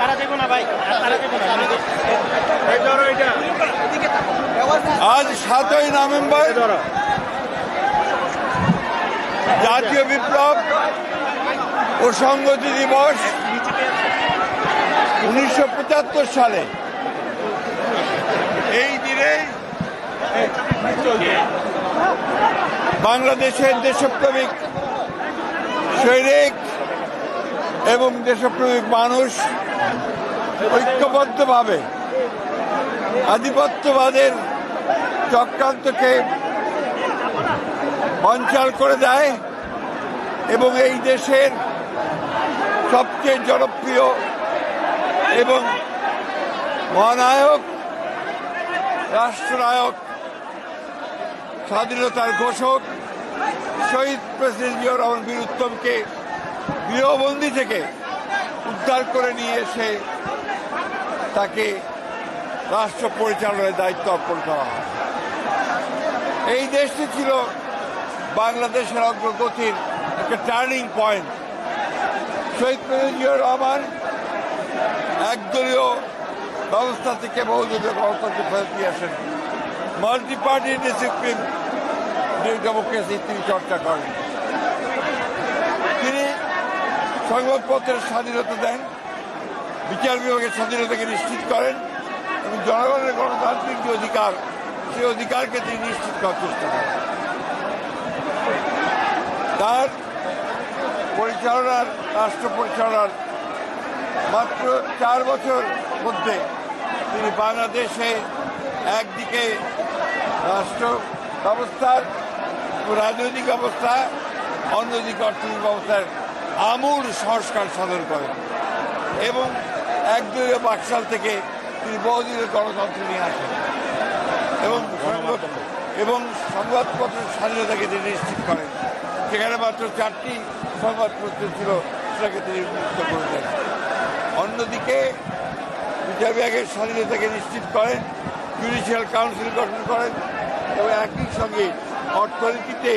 তারা দেবো না ভাই আর তারা দেবো না। আজ সাতই নভেম্বর ধরো। জাতীয় বিপ্লব ও সংগতি দিবস উনিশশো পঁচাত্তর সালে। এই দিনে বাংলাদেশের দেশপ্রেমিক সৈনিক এবং দেশপ্রেমিক মানুষ ঐক্যবদ্ধভাবে আধিপত্যবাদের চক্রান্তকে বঞ্চাল করে দেয় এবং এই দেশের সবচেয়ে জনপ্রিয় এবং মহানায়ক, রাষ্ট্রনায়ক, স্বাধীনতার ঘোষক, শহীদ প্রেসিডেন্ট জিয়াউর রহমান বীর উত্তমকে গৃহবন্দী থেকে উদ্ধার করে নিয়ে এসে তাকে রাষ্ট্র পরিচালনার দায়িত্ব অর্পণ করা হয়। এই দেশটি ছিল বাংলাদেশের অগ্রগতির একটা টার্নিং পয়েন্ট। শহীদ জিয়াউর রহমান একদলীয় ব্যবস্থা থেকে বহুদলীয় গণতন্ত্রে ফেরত দিয়ে আসেন। মাল্টি পার্টি ডিসিপ্লিন ডেমোক্রেসি তিনি চর্চা করেন তিনি সংবাদপত্রের স্বাধীনতা দেন, বিচার বিভাগের স্বাধীনতাকে নিশ্চিত করেন এবং জনগণের গণতান্ত্রিক যে অধিকার, সেই অধিকারকে তিনি নিশ্চিত করার চেষ্টা করেন। তার পরিচালনার, রাষ্ট্র পরিচালনার মাত্র চার বছর মধ্যে তিনি বাংলাদেশে একদিকে রাষ্ট্র ব্যবস্থার রাজনৈতিক অবস্থা, অন্যদিকে অর্থনৈতিক ব্যবস্থার আমূল সংস্কার সাধন করেন। এবং একদলীয় বাকশাল থেকে তিনি বহুদিনের গণতন্ত্র নিয়ে আসেন। এবং এবং সংবাদপত্রের স্বাধীনতাকে তিনি নিশ্চিত করেন। সেখানে মাত্র চারটি সংবাদপত্র ছিল, সেটাকে তিনি মুক্ত করে দেন। অন্যদিকে বিচার বিভাগের স্বাধীনতাকে নিশ্চিত করেন জুডিশিয়াল কাউন্সিল গঠন করেন, এবং একই সঙ্গে অর্থনীতিতে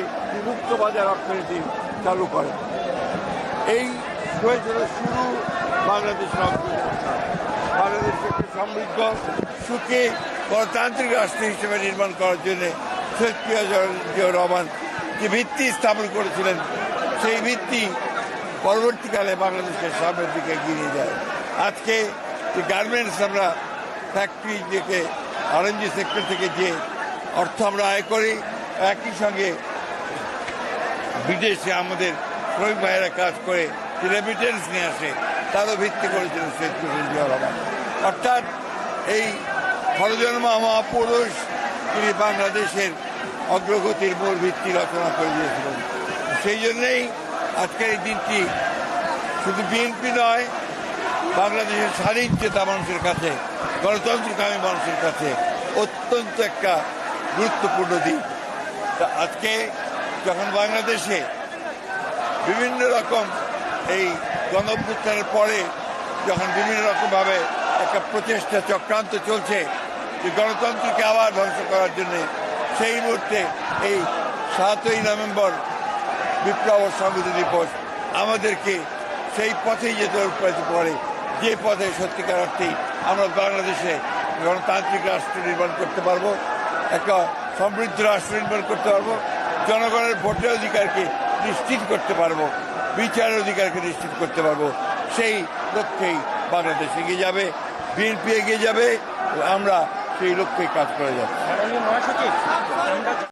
মুক্ত বাজার অর্থনীতি চালু করেন। এই হয়েছিল শুরু বাংলাদেশ বাংলাদেশ বাংলাদেশকে একটি সমৃদ্ধ, সুখে গণতান্ত্রিক রাষ্ট্র হিসেবে নির্মাণ করার জন্য শেখ জিয়াউর রহমান যে ভিত্তি স্থাপন করেছিলেন, সেই ভিত্তি পরবর্তীকালে বাংলাদেশের সামনের দিকে এগিয়ে যায়। আজকে যে গার্মেন্টস আমরা ফ্যাক্টরি থেকে আরএনজি সেক্টর থেকে যে অর্থ আমরা আয় করি, একই সঙ্গে বিদেশে আমাদের শ্রমিক ভাইয়েরা কাজ করে রেমিটেন্স নিয়ে আসে, তারও ভিত্তি করেছিলেন শেখ মুজিবুর রহমান অর্থাৎ এই খরজন্মা মহাপুরুষ তিনি বাংলাদেশের অগ্রগতির মূল ভিত্তি রচনা করে দিয়েছিলেন। সেই জন্যেই আজকের এই দিনটি শুধু বিএনপি নয়, বাংলাদেশের স্বাধীন চেতা মানুষের কাছে গণতন্ত্রকামী মানুষের কাছে অত্যন্ত একটা গুরুত্বপূর্ণ দিন আজকে যখন বাংলাদেশে বিভিন্ন রকম এই গণঅভ্যুত্থানের পরে যখন বিভিন্ন রকমভাবে একটা প্রচেষ্টা চক্রান্ত চলছে যে গণতন্ত্রকে আবার ধ্বংস করার জন্য, সেই মুহূর্তে এই সাতই নভেম্বর বিপ্লব সংহতি দিবস আমাদেরকে সেই পথেই যেতে করে, যে পথে সত্যিকার অর্থেই আমরা বাংলাদেশে গণতান্ত্রিক রাষ্ট্র নির্মাণ করতে পারব, একটা সমৃদ্ধ রাষ্ট্র নির্মাণ করতে পারব, জনগণের ভোটের অধিকারকে নিশ্চিত করতে পারব, বিচারের অধিকারকে নিশ্চিত করতে পারব, সেই লক্ষ্যেই বাংলাদেশ এগিয়ে যাবে, বিএনপি এগিয়ে যাবে, আমরা সেই লক্ষ্যেই কাজ করে যাচ্ছি।